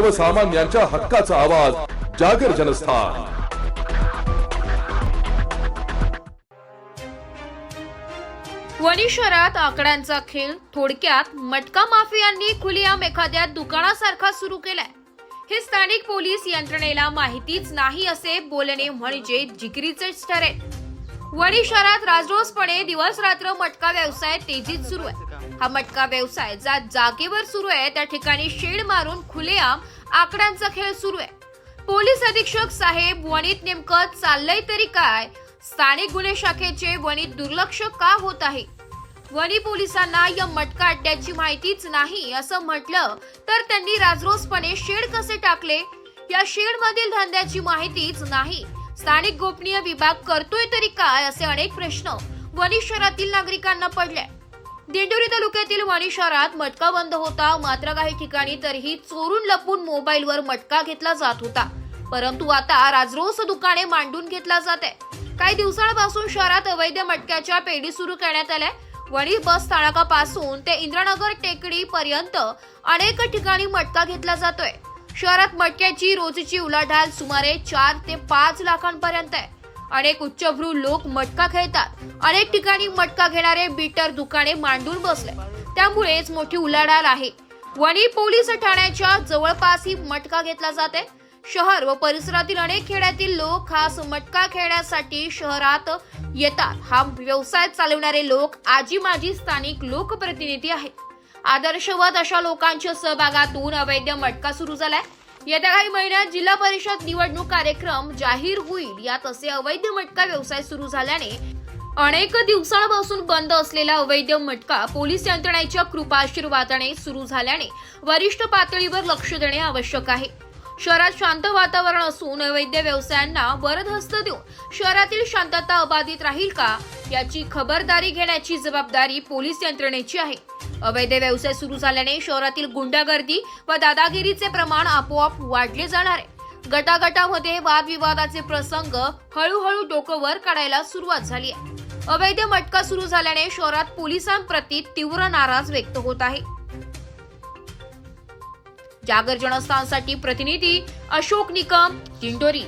सर्वसामान्यांच्या हक्काचा आवाज जागर जनस्थान. वणी शहरात आकड्यांचा खेळ थोडक्यात मटका माफियांनी खुलियाम एखाद्या दुकानासारखा सुरू केलाय. हे स्थानिक पोलीस यंत्रणेला माहितीच नाही असे बोलणे म्हणजे जिकिरीचेच ठरेल. वणी शहरात राजरोसपणे दिवस रात्र मटका व्यवसाय तेजीत सुरू आहे. हा मटका व्यवसाय ज्या जागेवर सुरू आहे. त्या ठिकाणी शेड मारून खुलेआम आकड्यांचा खेळ सुरू आहे. पोलीस अधीक्षक साहेब वणीत नेमकं चाललंय तरी काय? स्थानिक गुन्हे शाखेचे वणीत दुर्लक्ष का होत आहे? वणी पोलिसांना या मटका अड्ड्याची माहितीच नाही असं म्हटलं तर त्यांनी राजरोसपणे शेड कसे टाकले? या शेड मधील धंद्याची माहितीच नाही. स्थानिक गोपनीय विभाग करतोय तरी काय असे अनेक प्रश्न वणी शहरातील नागरिकांना पडले दिंडोरी तालुक्यातील वणी शहरात मटका बंद होता. मात्र काही ठिकाणी तरीही चोरून लपून मोबाईलवर मटका घेतला जात होता. परंतु आता राजरोस दुकाने मांडून घेतला जात आहे काही दिवसांपासून शहरात अवैध मटक्याच्या पेढी सुरू करण्यात आल्या. वणी बस स्थानकापासून ते इंद्रनगर टेकडी पर्यंत अनेक ठिकाणी मटका घेतला जातोय. शहरात मटक्याची रोजची उलाढाल सुमारे चार ते पाच लाखांपर्यंत आहे. अनेक उच्चभ्रू लोक मटका खेळतात. अनेक ठिकाणी मटका घेणारे बीटर दुकाने मांडून बसले. त्यामुळेच मोठी उलाढाल आहे. वणी पोलीस ठाण्याच्या जवळपास ही मटका घेतला जाते. शहर व परिसरातील अनेक खेड्यातील लोक खास मटका खेळण्यासाठी शहरात येतात. हा व्यवसाय चालवणारे लोक आजी माजी स्थानिक लोकप्रतिनिधी आहेत. आदर्शवत अशा लोकांच्या सहभागातून अवैध मटका सुरू झालाय. येत्या काही महिन्यात जिल्हा परिषद निवडणूक कार्यक्रम जाहीर होईल. यात असे अवैध मटका व्यवसाय सुरू झाल्याने अनेक दिवसांपासून बंद असलेला अवैध मटका पोलीस यंत्रणेच्या कृपाशीर्वादाने सुरू झाल्याने वरिष्ठ पातळीवर लक्ष देणे आवश्यक आहे. शहरात शांत वातावरण असून अवैध व्यवसायांना वरदहस्त देऊन शहरातील शांतता अबाधित राहील का याची खबरदारी घेण्याची जबाबदारी पोलीस यंत्रणेची आहे. अवैध व्यवसाय सुरू झाल्याने शहरातील गुंडागर्दी व दादागिरीचे प्रमाण आपोआप वाढले जाणार आहे. गटागटामध्ये वादविवादाचे प्रसंग हळूहळू डोकंवर काढायला सुरुवात झाली आहे. अवैध मटका सुरू झाल्याने शहरात पोलिसांप्रती तीव्र नाराज व्यक्त होत आहे. जागर जनस्थानसाठी प्रतिनिधी अशोक निकम दिंडोरी.